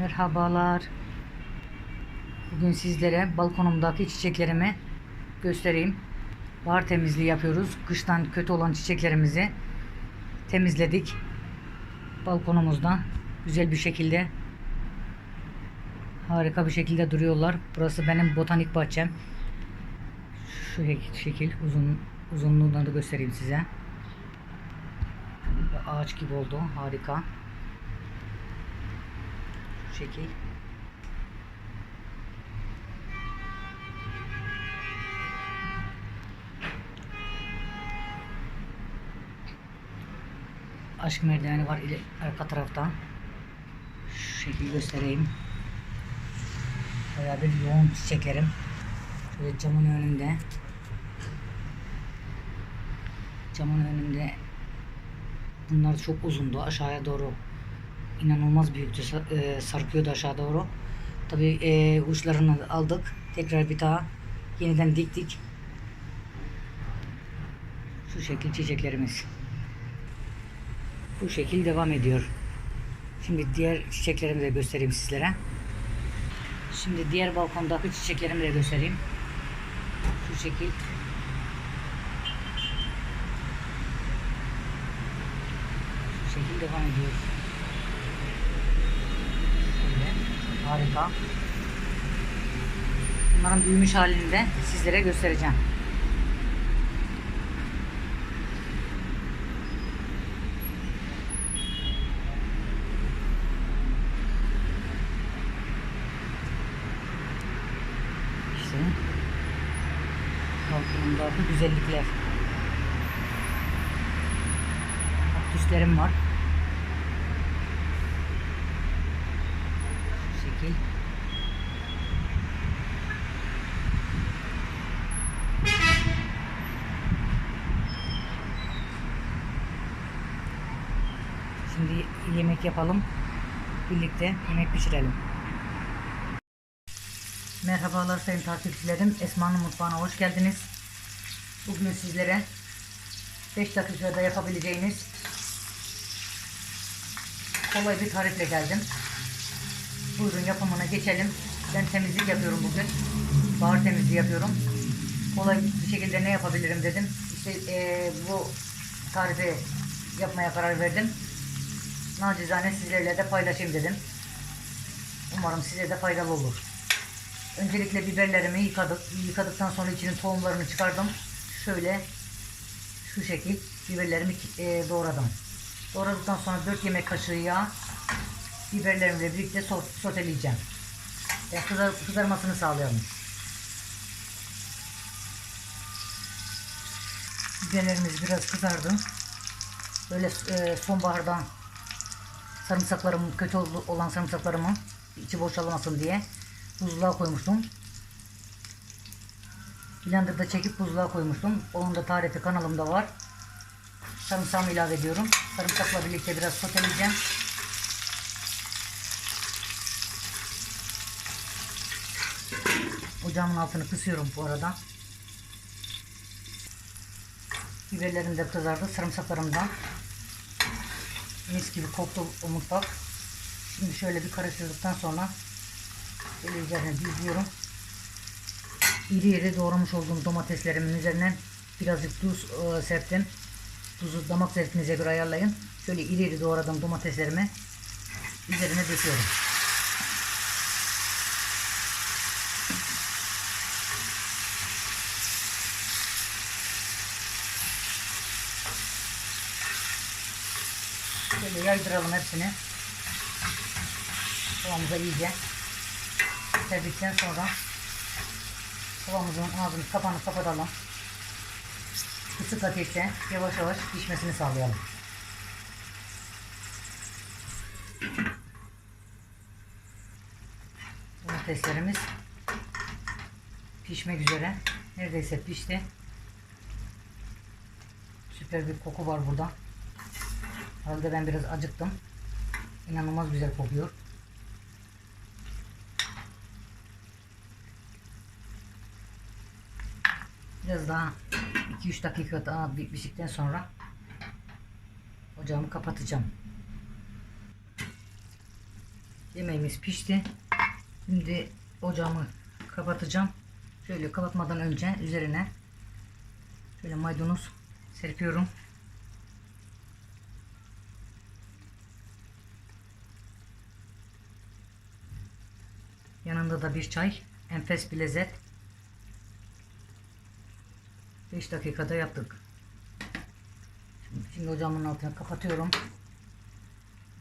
Merhabalar. Bugün sizlere balkonumdaki çiçeklerimi göstereyim. Bahar temizliği yapıyoruz. Kıştan kötü olan çiçeklerimizi temizledik. Balkonumuzda güzel bir şekilde harika bir şekilde duruyorlar. Burası benim botanik bahçem. Şu şek- şekil uzun uzunluğunu da göstereyim size. Ağaç gibi oldu. Harika. Şekil. Aşk merdiveni var ile arka tarafta. Şu şekil göstereyim. Bayağı bir yoğun çiçeklerim. Şöyle camın önünde. Camın önünde bunlar çok uzundu. Aşağıya doğru inanılmaz büyüktü. E, sarkıyordu aşağı doğru. Tabii e, uçlarını aldık. Tekrar bir daha yeniden diktik. Şu şekil çiçeklerimiz. Bu şekil devam ediyor. Şimdi diğer çiçeklerimi de göstereyim sizlere. Şimdi diğer balkondaki çiçeklerimi de göstereyim. Şu şekil. Şu şekil devam ediyor. Şöyle. Harika. Bunların büyümüş halini de sizlere göstereceğim. İşte balkonumdaki güzellikler. Kaktüslerim var. Şekil. Şimdi yemek yapalım. Birlikte yemek pişirelim. Merhabalar sayın takipçilerim. Esma'nın mutfağına hoş geldiniz. Bugün sizlere 5 dakikada yapabileceğiniz kolay bir tarifle geldim. Buyurun yapımına geçelim. Ben temizlik yapıyorum bugün. Bahar temizliği yapıyorum. Kolay bir şekilde ne yapabilirim dedim. İşte eee, bu tarifi yapmaya karar verdim. Nacizane sizlerle de paylaşayım dedim. Umarım size de faydalı olur. Öncelikle biberlerimi yıkadık. Yıkadıktan sonra içinin tohumlarını çıkardım. Şöyle şu şekil biberlerimi e, doğradım. Doğradıktan sonra 4 yemek kaşığı yağ biberlerimle birlikte so- soteleyeceğim. Yani kızar, kızarmasını sağlayalım. Biberlerimiz biraz kızardı. Böyle e, sonbahardan sarımsaklarım kötü ol- olan sarımsaklarımı içi boşalmasın diye buzluğa koymuştum. Blender'da çekip buzluğa koymuştum. Onun da tarifi kanalımda var. Sarımsağımı ilave ediyorum. Sarımsakla birlikte biraz soteleyeceğim. Ocağımın altını kısıyorum bu arada. Biberlerim de kızardı. Sarımsaklarım da mis gibi koktu o mutfak. Şimdi şöyle bir karıştırdıktan sonra Böyle üzerine düzlüyorum. İri iri doğramış olduğum domateslerimin üzerine birazcık tuz e, serptim. Tuzu damak zevkinize göre ayarlayın. Şöyle iri iri doğradığım domateslerimi üzerine döküyorum. Şöyle yaydıralım hepsini. Tavamıza iyice Serdikten sonra tavamızın ağzını kapağını kapatalım. Kısık ateşte yavaş yavaş pişmesini sağlayalım. Domateslerimiz pişmek üzere. Neredeyse pişti. Süper bir koku var burada. Herhalde ben biraz acıktım. İnanılmaz güzel kokuyor. Biraz daha 2-3 dakika daha piştikten sonra ocağımı kapatacağım. Yemeğimiz pişti. Şimdi ocağımı kapatacağım. Şöyle kapatmadan önce üzerine şöyle maydanoz serpiyorum. Yanında da bir çay. Enfes bir lezzet. 5 dakikada yaptık. Şimdi, şimdi ocağımın altını kapatıyorum.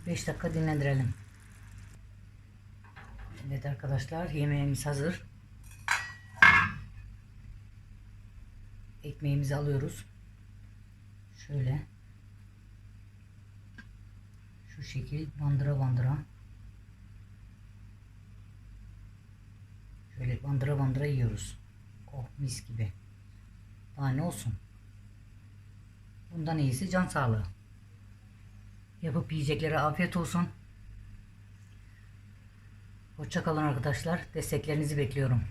5 dakika dinlendirelim. Evet arkadaşlar yemeğimiz hazır. Ekmeğimizi alıyoruz. Şöyle. Şu şekil bandıra bandıra. Şöyle bandıra bandıra yiyoruz. Oh mis gibi. Daha ne olsun. Bundan iyisi can sağlığı. Yapıp yiyeceklere afiyet olsun. Hoşçakalın arkadaşlar. Desteklerinizi bekliyorum.